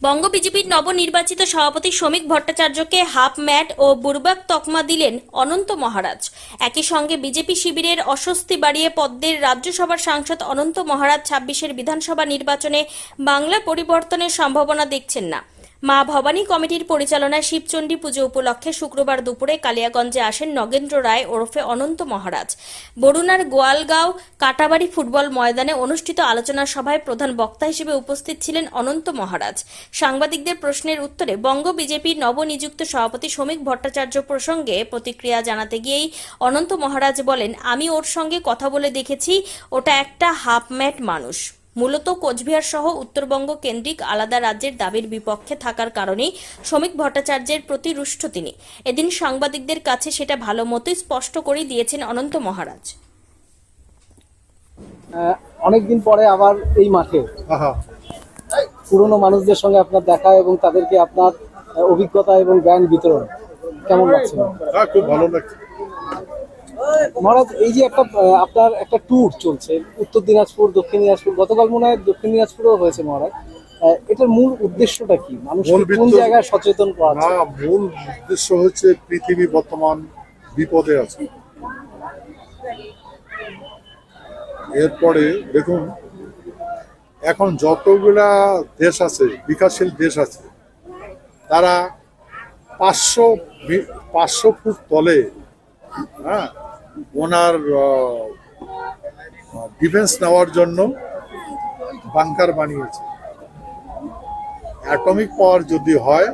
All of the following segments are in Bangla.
বঙ্গ বিজেপির নবনির্বাচিত সভাপতি শ্রমিক ভট্টাচার্যকে হাফ ম্যাট ও বুরবাক তকমা দিলেন অনন্ত মহারাজ। একই সঙ্গে বিজেপি শিবিরের অস্বস্তি বাড়িয়ে পদ্মের রাজ্যসভার সাংসদ অনন্ত মহারাজ ছাব্বিশের বিধানসভা নির্বাচনে বাংলা পরিবর্তনের সম্ভাবনা দেখছেন না। মা ভবানী কমিটির পরিচালনায় শিবচণ্ডী পুজো উপলক্ষে শুক্রবার দুপুরে কালিয়াগঞ্জে আসেন নগেন্দ্র রায় ওরফে অনন্ত মহারাজ। বরুণার গোয়ালগাঁও কাটাবাড়ি ফুটবল ময়দানে অনুষ্ঠিত আলোচনা সভায় প্রধান বক্তা হিসেবে উপস্থিত ছিলেন অনন্ত মহারাজ। সাংবাদিকদের প্রশ্নের উত্তরে বঙ্গ বিজেপির নবনিযুক্ত সভাপতি শ্রমিক ভট্টাচার্য প্রসঙ্গে প্রতিক্রিয়া জানাতে গিয়েই অনন্ত মহারাজ বলেন, আমি ওর সঙ্গে কথা বলে দেখেছি, ওটা একটা হাফ ম্যাট মানুষ। মূলত কোচবিহার সহ উত্তরবঙ্গ কেন্দ্রিক আলাদা রাজ্যের দাবির বিপক্ষে থাকার কারণেই শ্রমিক ভট্টাচার্যের প্রতি রুষ্ট তিনি। এদিন সাংবাদিকদের কাছে সেটা ভালো মতোই স্পষ্ট করে দিয়েছেন অনন্ত মহারাজ। অনেকদিন পরে আবার এই মাঠে আহা। পুরনো মানুষদের সঙ্গে আপনার দেখা এবং তাদেরকে আপনার অভিজ্ঞতা এবং জ্ঞান বিতরণ কেমন লাগছে? হ্যাঁ খুব ভালো লাগছে। মহারাজ এই যে একটা আপনার একটা ট্যুর চলছে উত্তর দিনাজপুর দক্ষিণ দিনাজপুর গতকাল মনে হয় দক্ষিণ দিনাজপুরেও হয়েছে মহারাজ। এটার মূল উদ্দেশ্যটা কি? মানুষ কোন জায়গায় সচেতন করা না মূল উদ্দেশ্য হচ্ছে পৃথিবী বর্তমান বিপদে আছে। এরপরে দেখুন এখন যতগুলা দেশ আছে বিকাশশীল দেশ আছে তারা পাঁচশো পাঁচশো ফুট তলে হ্যাঁ ওনার ডিফেন্স নেওয়ার জন্য বাংকার বানিয়েছে। অ্যাটমিক পাওয়ার যদি হয়,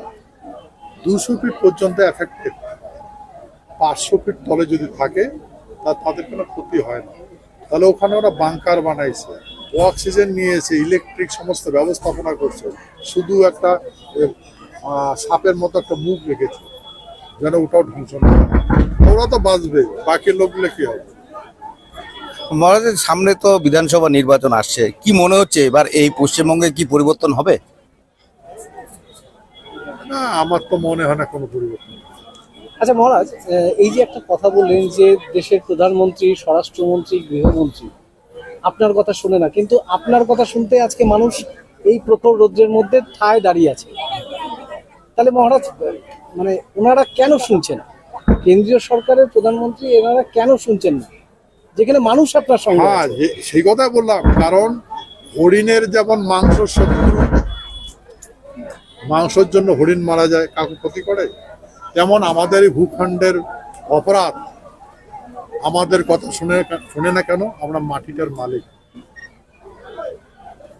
দুশো ফিট পর্যন্ত এফেক্টেড পাঁচশো ফিট তলে যদি থাকে, তা তাদের কোনো ক্ষতি হয় না। তাহলে ওখানে ওরা বাংকার বানাইছে। অক্সিজেন নিয়েছে ইলেকট্রিক সমস্ত ব্যবস্থাপনা করছে। শুধু একটা সাপের মতো একটা মুখ রেখেছে, যেন ওটাও ধ্বংস না। ওরা তো বাঁচবে বাকি লোকগুলো কি হবে? মহারাজের সামনে তো বিধানসভা নির্বাচন আসছে। কি মনে হচ্ছে এবার এই পশ্চিমবঙ্গে কি পরিবর্তন হবে? না আমার তো মনে হয় না কোনো পরিবর্তন আচ্ছা মহারাজ এই যে একটা কথা বললেন যে দেশের প্রধানমন্ত্রী স্বরাষ্ট্রমন্ত্রী গৃহমন্ত্রী আপনার কথা শুনে না কিন্তু আপনার কথা শুনতে আজকে মানুষ এই প্রখর রৌদ্রের মধ্যে ঠায় দাঁড়িয়ে আছে। তাহলে মহারাজ মানে ওনারা কেন শুনছেন না? কেন্দ্রীয় সরকারের প্রধানমন্ত্রী এনারা কেন শুনছেন না? যেখানে মানুষ আপনার সঙ্গে হ্যাঁ সেই কথা বললাম কারণ হরিণের যেমন মাংস শত্রু মাংসের জন্য হরিণ মারা যায় কাকু ক্ষতি করে তেমন আমাদের এই ভূখণ্ডের অপরাধ আমাদের কথা শুনে শুনে না কেন? আমরা মাটিটার মালিক।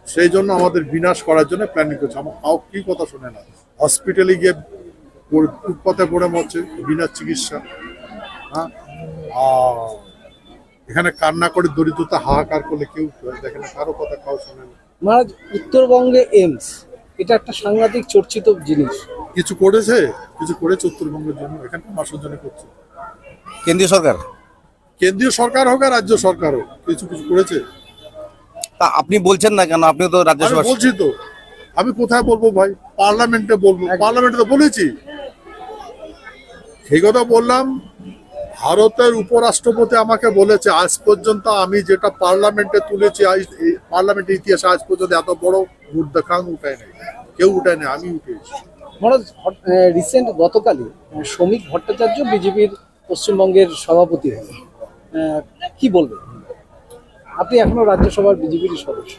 সেই জন্য আমাদের বিনাশ করার জন্য প্ল্যানিং করছে। আমার কাউ কি কথা শুনে না। হসপিটালে গিয়ে পড়ে- ফুটপাতে পড়ে মরছে বিনা চিকিৎসা। হ্যাঁ? আর এখানে কান্না করে দরিদ্রতা হাহাকার করলে কেউ দেখে না কারও কথা কাউ শোনে না। মহারাজ উত্তরবঙ্গে এমস এটা একটা সাংঘাতিক চর্চিত জিনিস। কিছু করেছে? কিছু করেছে উত্তরবঙ্গের জন্য? এখানকার মানুষের জন্য করছে? কেন্দ্রীয় সরকার? কেন্দ্রীয় সরকার হোক আর রাজ্য সরকার হোক কিছু কিছু করেছে। তা আপনি বলছেন না কেন? আপনি তো আমি রাজ্যসভা বলছি তো আমি কোথায় বলব ভাই? পার্লামেন্টে বলব। পার্লামেন্টে তো বলেছি। সেই কথা বললাম ভারতের উপরাষ্ট্রপতি আমাকে বলেছে আজ পর্যন্ত আমি যেটা পার্লামেন্টে তুলেছি পার্লামেন্টের ইতিহাসে আজ পর্যন্ত এত বড় ভোট দেখাং উঠায় নাই। কেউ উঠায় নাই আমি উঠেছি মহারাজ রিসেন্ট গতকালই শ্রমিক ভট্টাচার্য বিজেপির পশ্চিমবঙ্গের সভাপতি আহ, কি বলবেন? আপনি এখনও রাজ্যসভার বিজেপির সদস্য।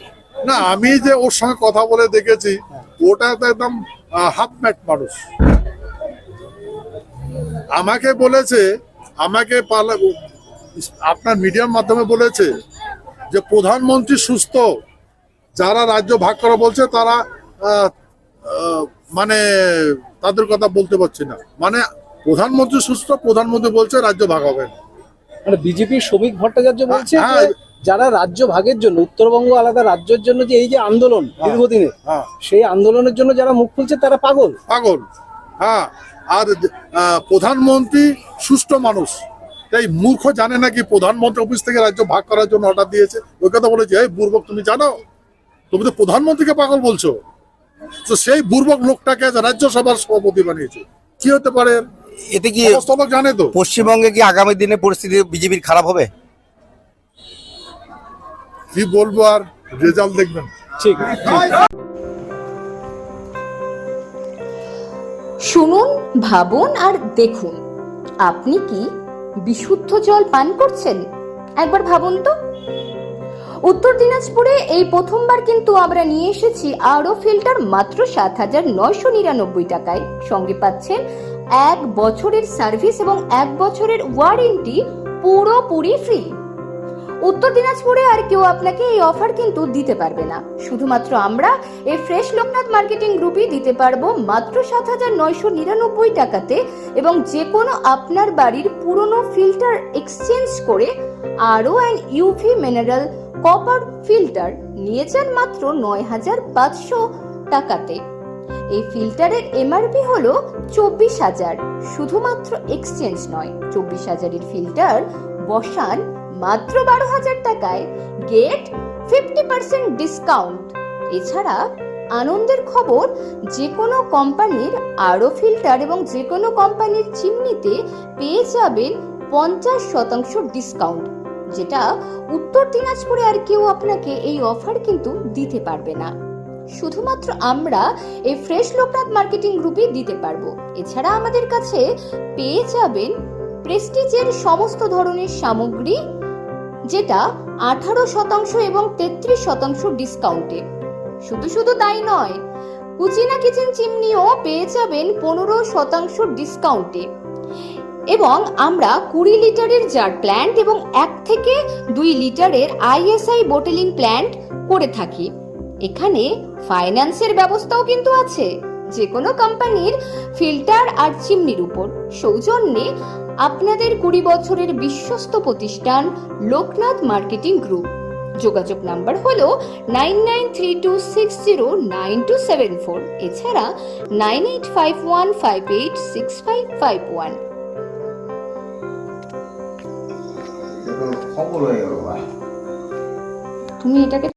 না আমি যে ওর সঙ্গে কথা বলে দেখেছি ওটা তো একদম হাফ ম্যাট মানুষ। আমাকে বলেছে আমাকে আপনার মিডিয়ার মাধ্যমে বলেছে যে প্রধানমন্ত্রী সুস্থ যারা রাজ্য ভাগ করা বলছে তারা মানে তাদের কথা বলতে পারছি না। মানে প্রধানমন্ত্রী সুস্থ প্রধানমন্ত্রী বলছে রাজ্য ভাগ হবে না। মানে বিজেপির শ্রমিক ভট্টাচার্য বলছে হ্যাঁ। যারা রাজ্য ভাগের জন্য উত্তরবঙ্গ আলাদা রাজ্যের জন্য যে এই যে আন্দোলন হ্যাঁ। সেই আন্দোলনের জন্য যারা মুখ খুলছে তারা পাগল। পাগল হ্যাঁ। আর আহ, প্রধানমন্ত্রী সুষ্ঠ মানুষ। তাই মূর্খ জানে নাকি প্রধানমন্ত্রী অফিস থেকে রাজ্য ভাগ করার জন্য অর্ডার দিয়েছে। ওই কথা বলেছে এই বুর্বক তুমি জানো? তুমি তো প্রধানমন্ত্রীকে পাগল বলছো। তো সেই বুর্বক লোকটাকে রাজ্যসভার সভাপতি বানিয়েছে। কি হতে পারে? এতে কি সমস্ত জানে তো। পশ্চিমবঙ্গে কি আগামী দিনে পরিস্থিতি বিজেপির খারাপ হবে? কি বলব আর রেজাল্ট দেখবেন। ঠিক ঠিক শুনুন, ভাবুন আর দেখুন। আপনি কি বিশুদ্ধ জল পান করছেন? একবার ভাবুন তো। উত্তর দিনাজপুরে এই প্রথমবার কিন্তু আমরা নিয়ে এসেছি আরও ফিল্টার মাত্র সাত হাজার নয়শো নিরানব্বই টাকায়। সঙ্গে পাচ্ছেন এক বছরের সার্ভিস এবং এক বছরের ওয়ারেন্টি পুরোপুরি ফ্রি। উত্তর দিনাজপুরে আর কেউ আপনাকে এই অফার কিন্তু দিতে পারবে না। শুধুমাত্র আমরা এই ফ্রেশ লোকনাথ মার্কেটিং গ্রুপই দিতে পারব মাত্র সাত হাজার নয়শো নিরানব্বই টাকাতে এবং যে কোনো আপনার বাড়ির পুরনো ফিল্টার এক্সচেঞ্জ করে আরও and UV mineral copper filter নিয়ে যান মাত্র নয় হাজার পাঁচশো টাকাতে। এই ফিল্টারের এমআরপি হলো চব্বিশ হাজার। শুধুমাত্র এক্সচেঞ্জ নয়, চব্বিশ হাজারের ফিল্টার বসান মাত্র বারো হাজার টাকায় গেট ফিফটি পার্সেন্ট ডিসকাউন্ট এছাড়া আনন্দের খবর যে কোনো কোম্পানির আরও ফিল্টার এবং যে কোনো কোম্পানির চিমনিতে পেয়ে যাবেন পঞ্চাশ শতাংশ ডিসকাউন্ট যেটা উত্তর দিনাজপুরে আর কেউ আপনাকে এই অফার কিন্তু দিতে পারবে না। শুধুমাত্র আমরা এই ফ্রেশ লোকনাথ মার্কেটিং গ্রুপে দিতে পারব। এছাড়া আমাদের কাছে পেয়ে যাবেন প্রেস্টিজের সমস্ত ধরনের সামগ্রী যেটা আঠারো শতাংশ এবং তেত্রিশ শতাংশ ডিসকাউন্টে শুধু শুধু তাই নয়, কুচিনা কিচেন চিমনিও পেয়ে যাবেন পনেরো শতাংশ ডিসকাউন্টে এবং আমরা কুড়ি লিটারের জার প্ল্যান্ট এবং এক থেকে দুই লিটারের আইএসআই বোটেলিং প্ল্যান্ট করে থাকি। এখানে ফাইন্যান্সের ব্যবস্থাও কিন্তু আছে যে কোনো কোম্পানির ফিল্টার আর চিমনির উপর। সৌজন্যে আপনাদের কুড়ি বছরের বিশ্বস্ত প্রতিষ্ঠান লোকনাথ মার্কেটিং গ্রুপ। যোগাযোগ নাম্বার হল nine nine three two six zero nine two seven four. এছাড়া nine eight five one five eight six five five one. তুমি এটাকে